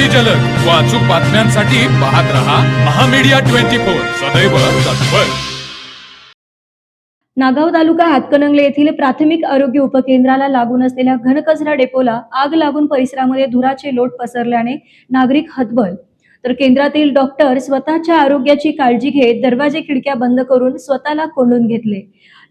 अति जलद. व अचूक बातम्यांसाठी पाहत रहा महामीडिया ट्वेंटी फोर. सदैव तत्पर. नागाव तालुका हातकणंगले येथील प्राथमिक आरोग्य उपकेंद्राला लागून असलेल्या घनकचरा डेपोला आग लागून परिसरामध्ये धुराचे लोट पसरल्याने नागरिक हतबल तर केंद्रातील डॉक्टर स्वतःच्या आरोग्याची काळजी घेत दरवाजे खिडक्या बंद करून स्वतःला कोंडून घेतले.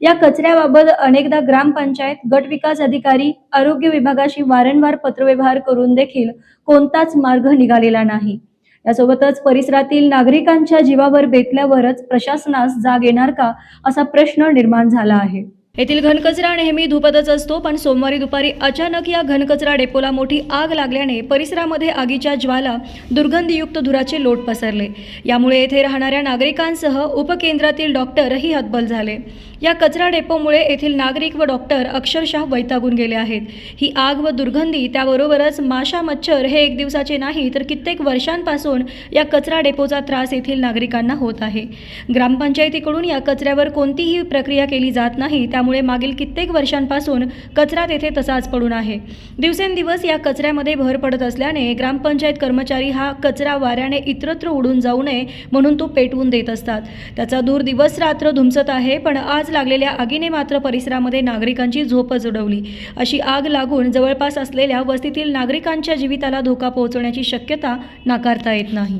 या कचऱ्याबाबत अनेकदा ग्रामपंचायत गट विकास अधिकारी आरोग्य विभागाशी वारंवार पत्रव्यवहार करून देखील कोणताच मार्ग निघालेला नाही. यासोबतच परिसरातील नागरिकांच्या जीवावर बेतल्यावरच प्रशासनास जाग येणार का असा प्रश्न निर्माण झाला आहे. येथील घनकचरा नेहमी धुपतच असतो पण सोमवारी दुपारी अचानक या घनकचरा डेपोला मोठी आग लागल्याने परिसरामध्ये आगीच्या ज्वाला दुर्गंधीयुक्त धुराचे लोट पसरले. यामुळे येथे राहणाऱ्या नागरिकांसह उपकेंद्रातील डॉक्टरही हतबल झाले. या कचरा डेपोमुळे येथील नागरिक व डॉक्टर अक्षरशः वैतागून गेले आहेत. ही आग व दुर्गंधी त्याबरोबरच माशा मच्छर हे एक दिवसाचे नाही तर कित्येक वर्षांपासून या कचरा डेपोचा त्रास येथील नागरिकांना होत आहे. ग्रामपंचायतीकडून या कचऱ्यावर कोणतीही प्रक्रिया केली जात नाही त्यामुळे त्यामुळे मागील कित्येक वर्षांपासून कचरा तेथे तसाच पडून आहे. दिवसेंदिवस या कचऱ्यामध्ये भर पडत असल्याने ग्रामपंचायत कर्मचारी हा कचरा वाऱ्याने इतरत्र उडून जाऊ नये म्हणून तो पेटवून देत असतात. त्याचा दूर दिवस रात्र धुमसत आहे पण आज लागलेल्या आगीने मात्र परिसरामध्ये नागरिकांची झोपच उडवली अशी आग लागून जवळपास असलेल्या वस्तीतील नागरिकांच्या जीविताला धोका पोहोचण्याची शक्यता नाकारता येत नाही.